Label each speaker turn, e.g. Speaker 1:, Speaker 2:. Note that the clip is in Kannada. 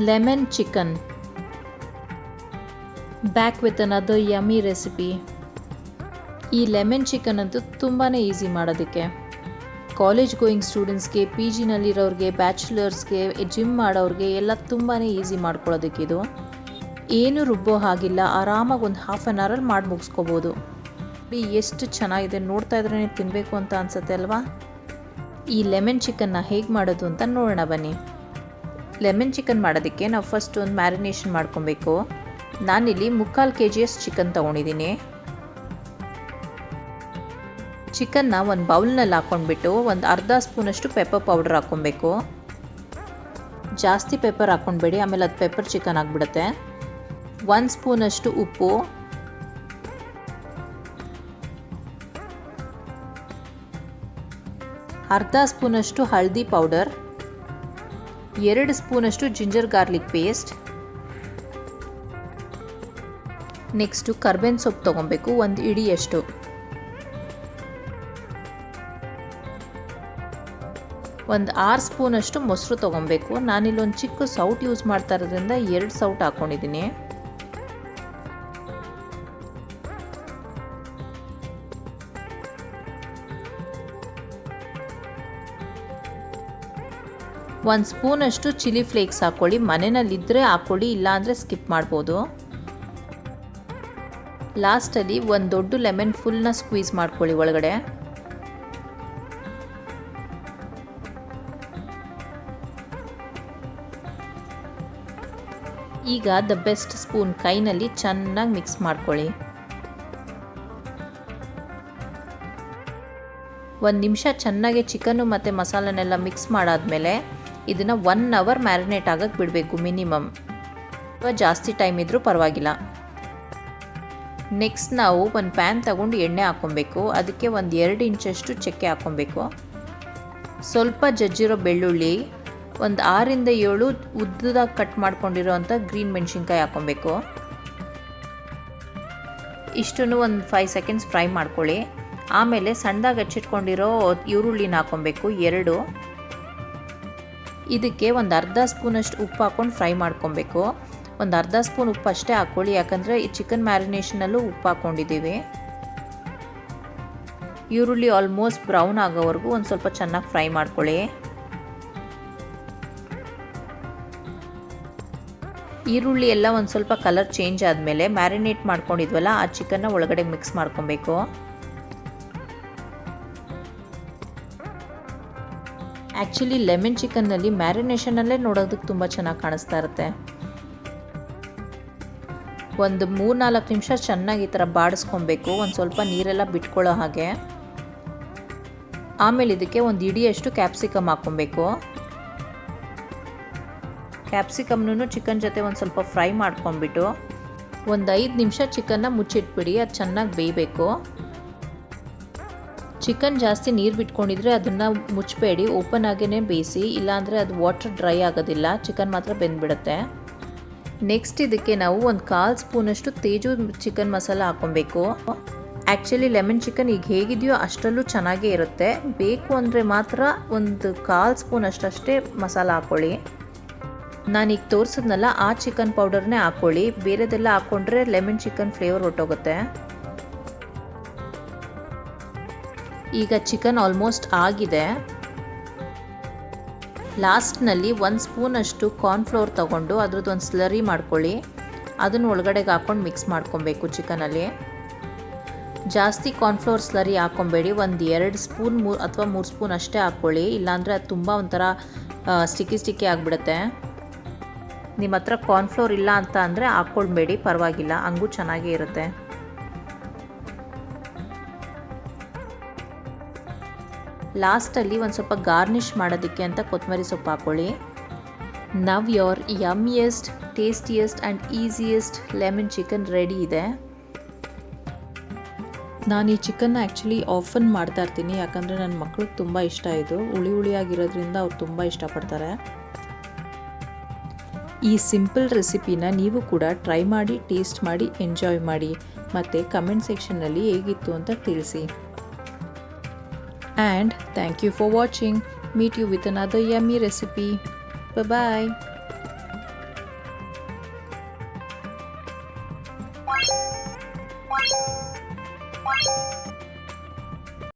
Speaker 1: Lemon chicken. Back with another yummy recipe ಈ ಲೆಮನ್ ಚಿಕನ್ ಅಂತೂ ತುಂಬಾ ಈಸಿ ಮಾಡೋದಕ್ಕೆ. ಕಾಲೇಜ್ ಗೋಯಿಂಗ್ ಸ್ಟೂಡೆಂಟ್ಸ್ಗೆ, ಪಿ ಜಿನಲ್ಲಿರೋರಿಗೆ, ಬ್ಯಾಚುಲರ್ಸ್ಗೆ ಜಿಮ್ ಮಾಡೋರಿಗೆ ಎಲ್ಲ ತುಂಬಾ ಈಸಿ ಮಾಡ್ಕೊಳ್ಳೋದಕ್ಕೆ ಇದು. ಏನು ರುಬ್ಬೋ ಹಾಗಿಲ್ಲ, ಆರಾಮಾಗಿ ಒಂದು ಹಾಫ್ ಆನ್ ಅವರಲ್ಲಿ ಮಾಡಿ ಮುಗಿಸ್ಕೋಬೋದು. ಎಷ್ಟು ಚೆನ್ನಾಗಿದೆ, ನೋಡ್ತಾ ಇದ್ರೇ ತಿನ್ನಬೇಕು ಅಂತ ಅನ್ಸುತ್ತೆ ಅಲ್ವಾ? ಈ ಲೆಮನ್ ಚಿಕನ್ನ ಹೇಗೆ ಮಾಡೋದು ಅಂತ ನೋಡೋಣ ಬನ್ನಿ. ಲೆಮನ್ ಚಿಕನ್ ಮಾಡೋದಕ್ಕೆ ನಾವು ಫಸ್ಟ್ ಒಂದು ಮ್ಯಾರಿನೇಷನ್ ಮಾಡ್ಕೊಬೇಕು. ನಾನಿಲ್ಲಿ ಮುಕ್ಕಾಲು ಕೆ ಜಿಯಷ್ಟು ಚಿಕನ್ ತೊಗೊಂಡಿದ್ದೀನಿ. ಚಿಕನ್ನ ಒಂದು ಬೌಲ್ನಲ್ಲಿ ಹಾಕ್ಕೊಂಡ್ಬಿಟ್ಟು ಒಂದು ಅರ್ಧ ಸ್ಪೂನಷ್ಟು ಪೆಪ್ಪರ್ ಪೌಡರ್ ಹಾಕ್ಕೊಬೇಕು. ಜಾಸ್ತಿ ಪೆಪ್ಪರ್ ಹಾಕ್ಕೊಂಡ್ಬೇಡಿ, ಆಮೇಲೆ ಅದು ಪೆಪ್ಪರ್ ಚಿಕನ್ ಆಗಿಬಿಡುತ್ತೆ. ಒಂದು ಸ್ಪೂನಷ್ಟು ಉಪ್ಪು. ಅರ್ಧ ಸ್ಪೂನಷ್ಟು ಹಳದಿ ಪೌಡರ್ ಎರಡು ಸ್ಪೂನಷ್ಟು ಜಿಂಜರ್ ಗಾರ್ಲಿಕ್ ಪೇಸ್ಟ್. ನೆಕ್ಸ್ಟು ಕರ್ಬೇವಿನ ಸೊಪ್ಪು ತೊಗೊಬೇಕು, ಒಂದು ಇಡಿಯಷ್ಟು. ಒಂದು ಆರು ಸ್ಪೂನಷ್ಟು ಮೊಸರು ತೊಗೊಬೇಕು. ನಾನಿಲ್ಲೊಂದು ಚಿಕ್ಕ ಸೌಟ್ ಯೂಸ್ ಮಾಡ್ತಾ ಇರೋದ್ರಿಂದ ಎರಡು ಸೌಟ್ ಹಾಕ್ಕೊಂಡಿದ್ದೀನಿ ಒಂದು ಸ್ಪೂನಷ್ಟು ಚಿಲ್ಲಿ ಫ್ಲೇಕ್ಸ್ ಹಾಕ್ಕೊಳ್ಳಿ ಮನೆಯಲ್ಲಿದ್ದರೆ ಹಾಕ್ಕೊಳ್ಳಿ ಇಲ್ಲಾಂದರೆ ಸ್ಕಿಪ್ ಮಾಡ್ಬೋದು. ಲಾಸ್ಟಲ್ಲಿ ಒಂದು ದೊಡ್ಡ ಲೆಮನ್ ಫುಲ್ನ ಸ್ಕ್ವೀಸ್ ಮಾಡ್ಕೊಳ್ಳಿ ಒಳಗಡೆ. ಈಗ ದ ಬೆಸ್ಟ್ ಸ್ಪೂನ್ ಕೈನಲ್ಲಿ ಚೆನ್ನಾಗಿ ಮಿಕ್ಸ್ ಮಾಡ್ಕೊಳ್ಳಿ. ಒಂದು ನಿಮಿಷ ಚೆನ್ನಾಗಿ ಚಿಕನ್ನು ಮತ್ತು ಮಸಾಲನೆಲ್ಲ ಮಿಕ್ಸ್ ಮಾಡಾದಮೇಲೆ ಇದನ್ನು ಒನ್ ಅವರ್ ಮ್ಯಾರಿನೇಟ್ ಆಗಕ್ಕೆ ಬಿಡಬೇಕು ಮಿನಿಮಮ್ ಅಥವಾ ಜಾಸ್ತಿ ಟೈಮ್ ಇದ್ದರೂ ಪರವಾಗಿಲ್ಲ. ನೆಕ್ಸ್ಟ್ ನಾವು ಒಂದು ಪ್ಯಾನ್ ತಗೊಂಡು ಎಣ್ಣೆ ಹಾಕ್ಕೊಬೇಕು. ಅದಕ್ಕೆ ಒಂದು ಎರಡು ಇಂಚಷ್ಟು ಚಕ್ಕೆ ಹಾಕ್ಕೊಬೇಕು. ಸ್ವಲ್ಪ ಜಜ್ಜಿರೋ ಬೆಳ್ಳುಳ್ಳಿ, ಒಂದು ಆರಿಂದ ಏಳು ಉದ್ದದಾಗಿ ಕಟ್ ಮಾಡ್ಕೊಂಡಿರೋ ಅಂಥ ಗ್ರೀನ್ ಮೆಣಸಿನ್ಕಾಯಿ ಹಾಕ್ಕೊಬೇಕು. ಇಷ್ಟನ್ನು ಒಂದು ಫೈವ್ ಸೆಕೆಂಡ್ಸ್ ಫ್ರೈ ಮಾಡ್ಕೊಳ್ಳಿ. ಆಮೇಲೆ ಸಣ್ಣದಾಗಿ ಹಚ್ಚಿಟ್ಕೊಂಡಿರೋ ಈರುಳ್ಳಿನ ಹಾಕ್ಕೊಬೇಕು, ಎರಡು. ಇದಕ್ಕೆ ಒಂದು ಅರ್ಧ ಸ್ಪೂನಷ್ಟು ಉಪ್ಪು ಹಾಕ್ಕೊಂಡು ಫ್ರೈ ಮಾಡ್ಕೊಬೇಕು. ಒಂದು ಅರ್ಧ ಸ್ಪೂನ್ ಉಪ್ಪು ಅಷ್ಟೇ ಹಾಕ್ಕೊಳ್ಳಿ ಯಾಕಂದರೆ ಈ ಚಿಕನ್ ಮ್ಯಾರಿನೇಷನಲ್ಲೂ ಉಪ್ಪು ಹಾಕ್ಕೊಂಡಿದ್ದೀವಿ ಈರುಳ್ಳಿ ಆಲ್ಮೋಸ್ಟ್ ಬ್ರೌನ್ ಆಗೋವರೆಗೂ ಒಂದು ಸ್ವಲ್ಪ ಚೆನ್ನಾಗಿ ಫ್ರೈ ಮಾಡ್ಕೊಳ್ಳಿ. ಈರುಳ್ಳಿ ಎಲ್ಲ ಒಂದು ಸ್ವಲ್ಪ ಕಲರ್ ಚೇಂಜ್ ಆದಮೇಲೆ ಮ್ಯಾರಿನೇಟ್ ಮಾಡ್ಕೊಂಡಿದ್ವಲ್ಲ, ಆ ಚಿಕನ್ನ ಒಳಗಡೆ ಮಿಕ್ಸ್ ಮಾಡ್ಕೊಬೇಕು. ಆ್ಯಕ್ಚುಲಿ ಲೆಮನ್ ಚಿಕನ್ನಲ್ಲಿ ಮ್ಯಾರಿನೇಷನಲ್ಲೇ ನೋಡೋದಕ್ಕೆ ತುಂಬ ಚೆನ್ನಾಗಿ ಕಾಣಿಸ್ತಾ ಇರುತ್ತೆ. ಒಂದು ಮೂರು ನಾಲ್ಕು ನಿಮಿಷ ಚೆನ್ನಾಗಿ ಈ ಥರ ಬಾಡಿಸ್ಕೊಬೇಕು. ಒಂದು ಸ್ವಲ್ಪ ನೀರೆಲ್ಲ ಬಿಟ್ಕೊಳ್ಳೋ ಹಾಗೆ. ಆಮೇಲೆ ಇದಕ್ಕೆ ಒಂದು ಇಡಿಯಷ್ಟು ಕ್ಯಾಪ್ಸಿಕಮ್ ಹಾಕ್ಕೊಬೇಕು. ಕ್ಯಾಪ್ಸಿಕಮ್ನೂ ಚಿಕನ್ ಜೊತೆ ಒಂದು ಸ್ವಲ್ಪ ಫ್ರೈ ಮಾಡ್ಕೊಂಬಿಟ್ಟು ಒಂದು ಐದು ನಿಮಿಷ ಚಿಕನ್ನ ಮುಚ್ಚಿಟ್ಬಿಡಿ, ಅದು ಚೆನ್ನಾಗಿ ಬೇಯಬೇಕು. ಚಿಕನ್ ಜಾಸ್ತಿ ನೀರು ಬಿಟ್ಕೊಂಡಿದ್ರೆ ಅದನ್ನು ಮುಚ್ಚಬೇಡಿ ಓಪನ್ ಆಗೇ ಬೇಯಿಸಿ, ಇಲ್ಲಾಂದರೆ ಅದು ವಾಟರ್ ಡ್ರೈ ಆಗೋದಿಲ್ಲ, ಚಿಕನ್ ಮಾತ್ರ ಬೆಂದ್ಬಿಡುತ್ತೆ. ನೆಕ್ಸ್ಟ್ ಇದಕ್ಕೆ ನಾವು ಒಂದು ಕಾಲು ಸ್ಪೂನಷ್ಟು ತೇಜು ಚಿಕನ್ ಮಸಾಲ ಹಾಕ್ಕೊಬೇಕು. ಆ್ಯಕ್ಚುಲಿ ಲೆಮನ್ ಚಿಕನ್ ಈಗ ಹೇಗಿದೆಯೋ ಅಷ್ಟರಲ್ಲೂ ಚೆನ್ನಾಗೇ ಇರುತ್ತೆ. ಬೇಕು ಅಂದರೆ ಮಾತ್ರ ಒಂದು ಕಾಲು ಸ್ಪೂನ್ ಅಷ್ಟಷ್ಟೇ ಮಸಾಲ ಹಾಕ್ಕೊಳ್ಳಿ ನಾನೀಗ ತೋರಿಸಿದ್ನಲ್ಲ ಆ ಚಿಕನ್ ಪೌಡರ್ನೇ ಹಾಕ್ಕೊಳ್ಳಿ ಬೇರೆದೆಲ್ಲ ಹಾಕ್ಕೊಂಡ್ರೆ ಲೆಮನ್ ಚಿಕನ್ ಫ್ಲೇವರ್ ಹೊಟ್ಟೋಗುತ್ತೆ ಈಗ ಚಿಕನ್ ಆಲ್ಮೋಸ್ಟ್ ಆಗಿದೆ. ಲಾಸ್ಟ್ನಲ್ಲಿ ಒಂದು ಸ್ಪೂನಷ್ಟು ಕಾರ್ನ್ಫ್ಲೋರ್ ತೊಗೊಂಡು ಅದ್ರದ್ದು ಒಂದು ಸ್ಲರಿ ಮಾಡ್ಕೊಳ್ಳಿ. ಅದನ್ನು ಒಳಗಡೆಗೆ ಹಾಕ್ಕೊಂಡು ಮಿಕ್ಸ್ ಮಾಡ್ಕೊಬೇಕು ಚಿಕನಲ್ಲಿ ಜಾಸ್ತಿ ಕಾರ್ನ್ಫ್ಲೋರ್ ಸ್ಲರಿ ಹಾಕ್ಕೊಬೇಡಿ, ಒಂದು ಎರಡು ಸ್ಪೂನ್ ಮೂರು ಅಥವಾ ಮೂರು ಸ್ಪೂನ್ ಅಷ್ಟೇ ಹಾಕ್ಕೊಳ್ಳಿ. ಇಲ್ಲಾಂದರೆ ಅದು ತುಂಬ ಒಂಥರ ಸ್ಟಿಕ್ಕಿ ಸ್ಟಿಕ್ಕಿ ಆಗಿಬಿಡುತ್ತೆ. ನಿಮ್ಮ ಹತ್ರ ಕಾರ್ನ್ಫ್ಲೋರ್ ಇಲ್ಲ ಅಂತ ಅಂದರೆ ಹಾಕ್ಕೊಳ್ಬೇಡಿ, ಪರವಾಗಿಲ್ಲ, ಹಂಗೂ ಚೆನ್ನಾಗೇ ಇರುತ್ತೆ. ಲಾಸ್ಟಲ್ಲಿ ಒಂದು ಸ್ವಲ್ಪ ಗಾರ್ನಿಷ್ ಮಾಡೋದಕ್ಕೆ ಅಂತ ಕೊತ್ತಂಬರಿ ಸೊಪ್ಪು ಹಾಕ್ಕೊಳ್ಳಿ now your yummiest, tastiest and easiest lemon chicken ready ಇದೆ. ನಾನು ಈ ಚಿಕನ್ನ ಆ್ಯಕ್ಚುಲಿ ಆಫನ್ ಮಾಡ್ತಾ ಇರ್ತೀನಿ, ಯಾಕಂದರೆ ನನ್ನ ಮಕ್ಳಿಗೆ ತುಂಬ ಇಷ್ಟ ಇದು. ಹುಳಿ ಹುಳಿಯಾಗಿರೋದ್ರಿಂದ ಅವ್ರು ತುಂಬ ಇಷ್ಟಪಡ್ತಾರೆ. ಈ ಸಿಂಪಲ್ ರೆಸಿಪಿನ ನೀವು ಕೂಡ ಟ್ರೈ ಮಾಡಿ, ಟೇಸ್ಟ್ ಮಾಡಿ, ಎಂಜಾಯ್ ಮಾಡಿ. ಮತ್ತು ಕಮೆಂಟ್ ಸೆಕ್ಷನ್ನಲ್ಲಿ ಹೇಗಿತ್ತು ಅಂತ ತಿಳಿಸಿ. And thank you for watching. Meet you with another yummy recipe. Bye bye.